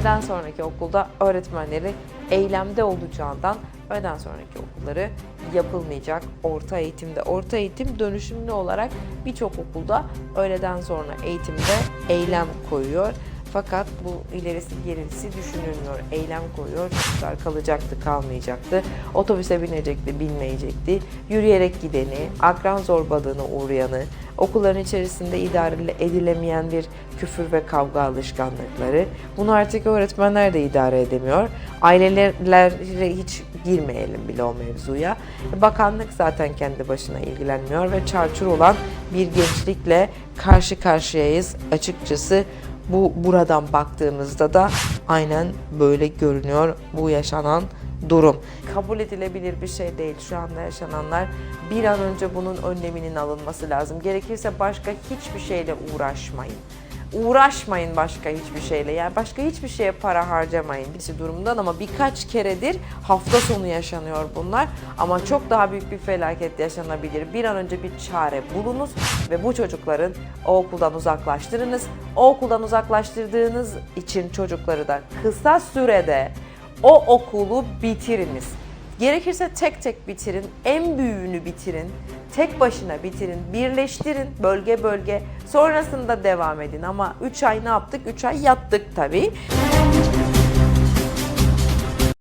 Öğleden sonraki okulda öğretmenleri eylemde olacağından öğleden sonraki okulları yapılmayacak orta eğitimde. Orta eğitim dönüşümlü olarak birçok okulda öğleden sonra eğitimde eylem koyuyor. Fakat bu ilerisi gerisi düşünülmüyor. Eylem koyuyor. Çocuklar kalacaktı, kalmayacaktı. Otobüse binecekti, binmeyecekti. Yürüyerek gideni, akran zorbalığına uğrayanı, okulların içerisinde idare edilemeyen bir küfür ve kavga alışkanlıkları. Bunu artık öğretmenler de idare edemiyor. Ailelerle hiç girmeyelim bile o mevzuya. Bakanlık zaten kendi başına ilgilenmiyor ve çarçur olan bir gençlikle karşı karşıyayız. Açıkçası bu buradan baktığımızda da aynen böyle görünüyor bu yaşanan durum. Kabul edilebilir bir şey değil şu anda yaşananlar. Bir an önce bunun önleminin alınması lazım. Gerekirse başka hiçbir şeyle uğraşmayın. Uğraşmayın başka hiçbir şeyle. Yani başka hiçbir şeye para harcamayın birisi durumundan ama birkaç keredir hafta sonu yaşanıyor bunlar. Ama çok daha büyük bir felaket yaşanabilir. Bir an önce bir çare bulunuz ve bu çocukların o okuldan uzaklaştırınız. O okuldan uzaklaştırdığınız için çocukları da kısa sürede o okulu bitiriniz. Gerekirse tek tek bitirin, en büyüğünü bitirin, tek başına bitirin, birleştirin bölge bölge. Sonrasında devam edin ama 3 ay ne yaptık? 3 ay yattık tabii.